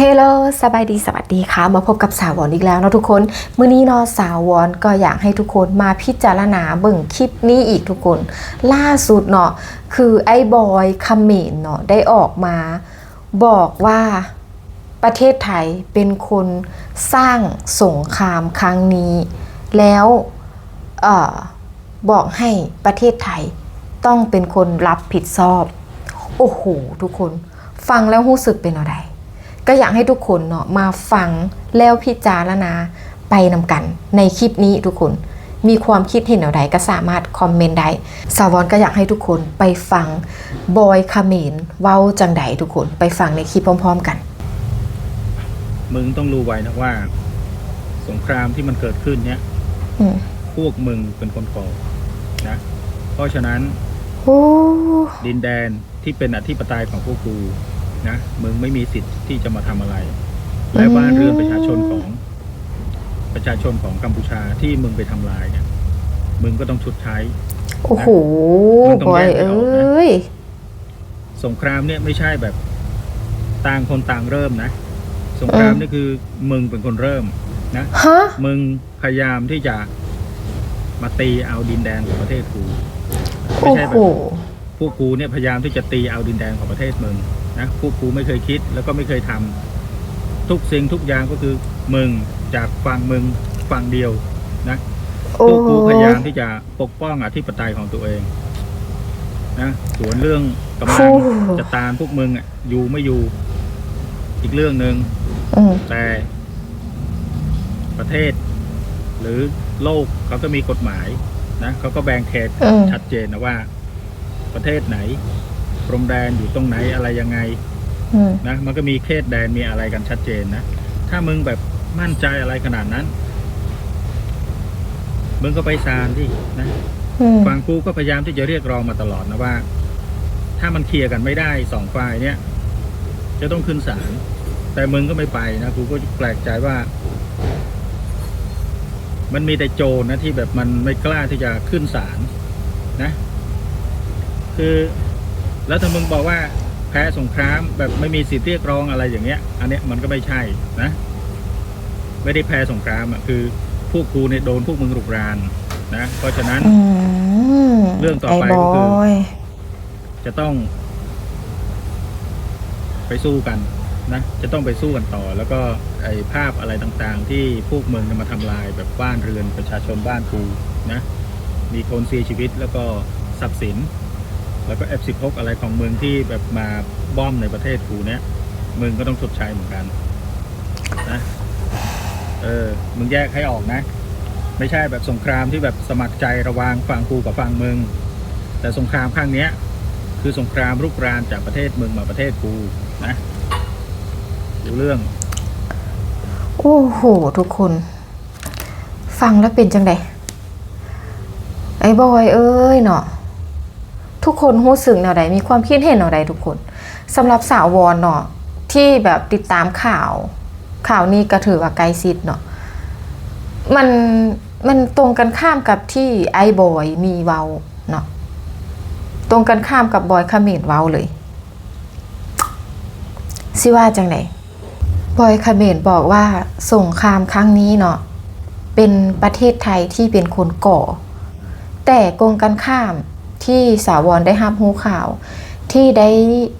เฮลโลสบายดีสวัสดีค่ะ มาพบกับสาววอนอีกแล้วเนาะทุกคน มื้อนี้เนาะสาววอนก็อยากให้ทุกคนมาพิจารณาเบิ่งคลิปนี้อีกทุกคน ล่าสุดเนาะคือไอ้บอยคำเมนเนาะได้ออกมา บอกว่าประเทศไทยเป็นคนสร้างสงครามครั้งนี้ แล้วเออบอกให้ประเทศไทยต้องเป็นคนรับผิดชอบ โอ้โหทุกคน ฟังแล้วรู้สึกเป็นอะไร ก็อยากให้ทุกคนเนาะมาฟังแล้วพิจารณาไปนำกัน ในคลิปนี้ทุกคนมีความคิดเห็นอะไรก็สามารถคอมเมนต์ได้สาวอนก็อยากให้ทุกคนไปฟังบอยคาเขมนเว้าจังใดทุกคนไปฟังในคลิปพร้อม ๆ กัน มึงต้องรู้ไว้นะว่า สงครามที่มันเกิดขึ้นเนี่ยอืมพวกมึงเป็นคนก่อนะ เพราะฉะนั้นโอ้ดินแดนที่เป็นอธิปไตยของพวกกู นะมึงไม่มีสิทธิ์ที่จะมาทำอะไร และบ้านเรือนประชาชนของประชาชนของกัมพูชาที่มึงไปทำลายเนี่ยมึงก็ต้องชดใช้ โอ้โหมันต้บองอยแยกให้เอออกนะ้ย สงครามเนี่ยไม่ใช่แบบต่างคนต่างเริ่มนะ สงครามอืมนี่คือมึงเป็นคนเริ่มนะ ฮะ มึงพยายามที่จะมาตีเอาดินแดนของประเทศกูไม่โอ้ใช่โหแบบพวกกูเนี่ยพยายามที่จะตีเอาดินแดนของประเทศมึง นะพวกกูไม่เคยคิดแล้วก็ไม่เคยทำทุกสิ่งทุกอย่างก็คือมึงจากฝั่งมึงฝั่งเดียวนะโอ้พวกกูพยายามที่จะปกป้องอธิปไตยของตัวเองนะส่วนเรื่องกำลังจะตามพวกมึงอะอยู่ไม่อยู่ อีกเรื่องหนึ่งอืมแต่ ประเทศ หรือโลกเขาก็มีกฎหมายนะเขาก็แบ่งเขตอืมชัดเจนนะว่า ประเทศไหน พรมแดนอยู่ตรงไหนอะไรยังไงอืมนะมันก็มีเขตแดนมีอะไรกันชัดเจนนะถ้ามึงแบบมั่นใจอะไรขนาดนั้น มึงก็ไปศาลที่นะอืมฝั่งกูก็พยายามที่จะเรียกร้องมาตลอดนะว่า ถ้ามันเคลียร์กันไม่ได้สองฝ่ายเนี่ย จะต้องขึ้นศาลแต่มึงก็ไม่ไปนะกูก็แปลกใจว่า มันมีแต่โจรนะที่แบบมันไม่กล้าที่จะขึ้นศาลนะ คือ แล้วถ้ามึงบอกว่าแพ้สงครามแบบไม่มีสิทธิเรียกร้องอะไรอย่างเงี้ย อันเนี้ยมันก็ไม่ใช่นะ ไม่ได้แพ้สงครามอะคือพวกกูเนี่ยโดนพวกมึงรุกรานนะ เพราะฉะนั้นอืมเรื่องต่อไปไบก็คืออยจะต้อง ไปสู้กันนะจะต้องไปสู้กันต่อ แล้วก็ไอ้ภาพอะไรต่างๆ ที่พวกเมืองมาทำลายแบบบ้านเรือนประชาชนบ้านกูนะ มีคนเสียชีวิตแล้วก็ทรัพย์สิน แล้วก็ F16 อะไรของเมืองที่แบบมาบ้อมในประเทศกูเนี้ยมึงก็ต้องชดใช้เหมือนกันนะเออมึงแยกให้ออกนะ ไม่ใช่แบบสงครามที่แบบสมัครใจระวางฝั่งกูกับฝั่งมึง แต่สงครามครั้งเนี้ย คือสงครามรุกรานจากประเทศมึงมาประเทศกูนะดูเรื่อง โอ้โห ทุกคน ฟังแล้วเป็นจังไดไอ้บอยเอ้ยเนาะ ทุกคนรู้สึกแนวใดมีความคิดเห็นแนวใดทุกคนสำหรับสาววอนเนาะที่แบบติดตามข่าว ข่าวนี้ก็ถือว่าไกลซิดเนาะมันมันตรงกันข้ามกับที่ไอ้บอยมีเวาเนาะตรงกันข้ามกับบอยคาเขมนเวาเลยสิว่าจังไดบอยคาเขมนบอกว่าสงครามครั้งนี้เนาะเป็นประเทศไทยที่เป็นคนก่อ แต่กงกันข้าม ที่สาวรได้รับรู้ข่าว ที่ได้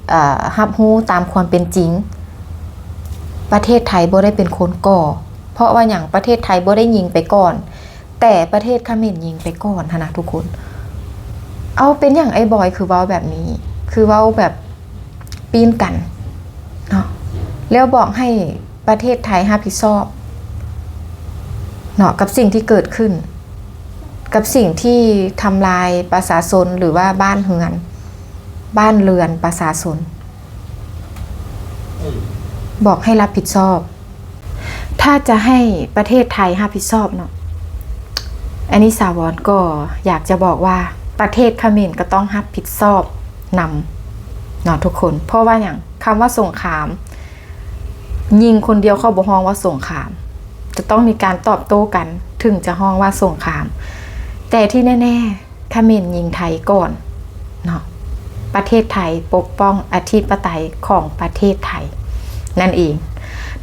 เอ่อรับรู้ตามความเป็นจริง ประเทศไทยบ่ได้เป็นคนก่อ เพราะว่าอย่างประเทศไทยบ่ได้ยิงไปก่อน แต่ประเทศเขมรยิงไปก่อนนนะทุกคน เอาเป็นอย่างไอ้บอยคือเว้าแบบนี้ คือเว้าแบบปีนกันเนาะแล้วบอกให้ประเทศไทยรับผิดชอบเนาะกับสิ่งที่เกิดขึ้น กับสิ่งที่ทำลายประชาชนหรือว่าบ้านเฮือน บ้านเรือนประชาชนบอกให้รับผิดชอบ ถ้าจะให้ประเทศไทยรับผิดชอบเนาะอันนี้สาวรก็อยากจะบอกว่าประเทศเขมรก็ต้องรับผิดชอบนำเนาะทุกคน เพราะว่าอย่างคำว่าสงคราม ยิงคนเดียวเข้าบ่ฮ้องว่าสงคราม จะต้องมีการตอบโต้กันถึงจะฮ้องว่าสงคราม แต่ที่แน่ๆเขมรยิงไทยก่อนเนาะประเทศไทยปกป้องอธิปไตยของประเทศไทย นั่นเอง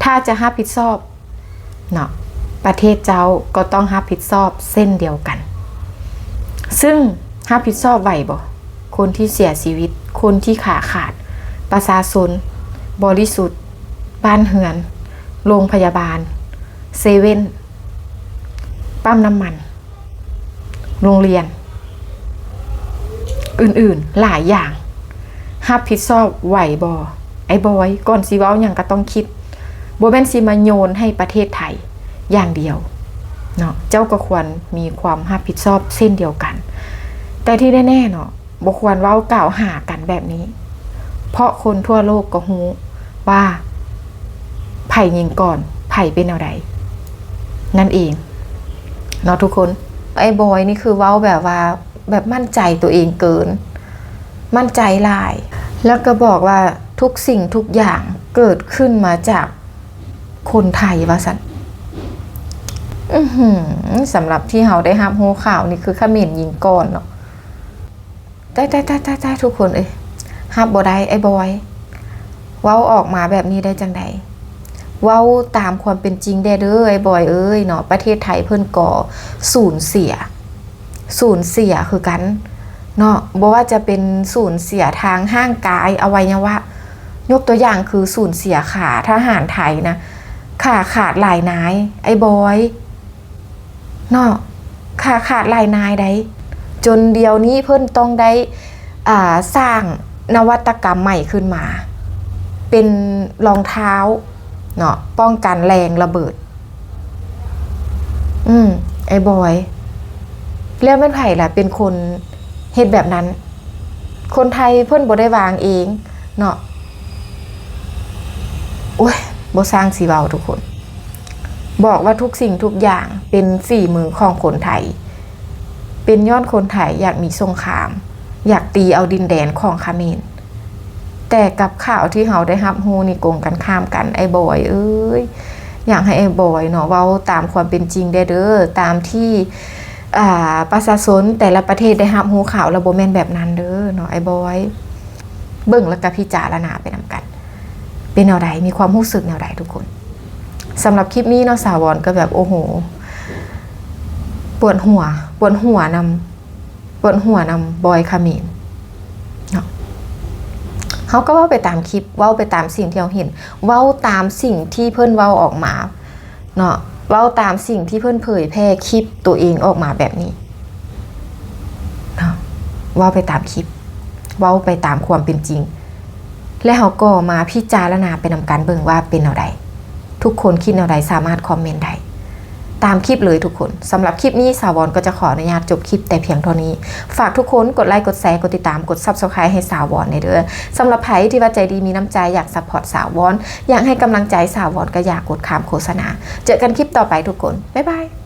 ถ้าจะรับผิดชอบเนาะประเทศเจ้าก็ต้องรับผิดชอบเส้นเดียวกัน ซึ่งรับผิดชอบไหวบ่คนที่เสียชีวิต คนที่ขาขาด ประชาชนบริสุทธิ์ บ้านเหือน โรงพยาบาล เซเว่น ปั๊มน้ำมัน โรงเรียน อื่นๆหลายอย่างรับผิดชอบไหวบอไอ้บอยก่อนสิเว้าอย่างก็ต้องคิดโบแมนสิมาโยนให้ประเทศไทยอย่างเดียวเนาะเจ้าก็ควรมีความรับผิดชอบเส้นเดียวกัน แต่ที่แน่ๆเนาะบ่ควรเว้ากล่าวหากันแบบนี้ เพราะคนทั่วโลกก็ฮู้ว่าไผ่ยิงก่อนไผ่เป็นอะไรนั่นเองเนาะทุกคน ไอ้บอยนี่คือเว้าแบบว่าแบบมั่นใจตัวเองเกิน มั่นใจลาย แล้วก็บอกว่าทุกสิ่งทุกอย่างเกิดขึ้นมาจากคนไทยว่าสันสำหรับที่เราได้รับรู้ข่าวนี่คือขมรยิงก่อนเนาะได้ได้ได้ได้ได้ทุกคนเอ้ยฮับบ่ได้ไอ้บอย เว้าออกมาแบบนี้ได้จังใด เว้าตามความเป็นจริงได้เด้อไอ้บอยเอ้ยเนาะประเทศไทยเพิ่นก่อสูญเสียสูญเสียคือกันเนาะบ่ว่าจะเป็นสูญเสียทางห้างกายอวัยวะ ยกตัวอย่างคือสูญเสียขาทหารไทยนะขาขาดหลายนาย ไอ้บอยเนาะขาขาดหลายนายได้จนเดียวนี้เพิ่นต้องได้อ่าสร้างนวัตกรรมใหม่ขึ้นมา เป็นรองเท้า เนาะป้องกันแรงระเบิด อืม ไอ้บอย แล้วแม่นไผ่ล่ะ เป็นคนเฮ็ดแบบนั้น คนไทยเพิ่นบ่ได้วางเอง เนาะโอ้ยบ่สร้างสีเบาทุกคน บอกว่าทุกสิ่งทุกอย่างเป็นฝีมือของคนไทย เป็นย้อนคนไทยอยากมีสงคราม อยากตีเอาดินแดนของเขมร แต่กับข่าวที่เราได้รับรู้นี่โกงกันข้ามกันไอ้บอยเอ้ยอยากให้ไอ้บอยเนาะเว้าตามความเป็นจริงได้เด้อตามที่อ่าประชาชนแต่ละประเทศได้รับรู้ข่าวระบบแม่นแบบนั้นเด้อเนาะไอ้บอยเบิ่งแล้วก็พิจารณาไปนำกัน เป็นแนวใดมีความรู้สึกแนวใดทุกคนสำหรับคลิปนี้เนาะสาวรก็แบบโอ้โหปวดหัวปวดหัวนำปวดหัวนำบอยคาเมนเน เขาก็เว่าไปตามคลิปเว่าไปตามสิ่งที่เราเห็น เว่าตามสิ่งที่เพื่อนเว่าออกมาเนาะเว้าตามสิ่งที่เพื่อนเผยแพร่คลิปตัวเองออกมาแบบนี้เนาะเว้าไปตามคลิป เว้าไปตามความเป็นจริง และเขาก็มาพิจารณาไปนำการเบิ่งว่าเป็นแนวใดทุกคนคิดแนวใดสามารถคอมเมนต์ได้ ตามคลิปเลยทุกคนสำหรับคลิปนี้สาวรก็จะขออนุญาตจบคลิปแต่เพียงเท่านี้ ฝากทุกคนกดไลค์กดแชร์กดติดตามกดซับสไครต์ให้สาวรในเด้อสำหรับใครที่ว่าใจดีมีน้ำใจอยากซัพพอร์ตสาวรอยากให้กำลังใจสาวรก็อยากกดขามโฆษณา เจอกันคลิปต่อไปทุกคนบ๊ายบาย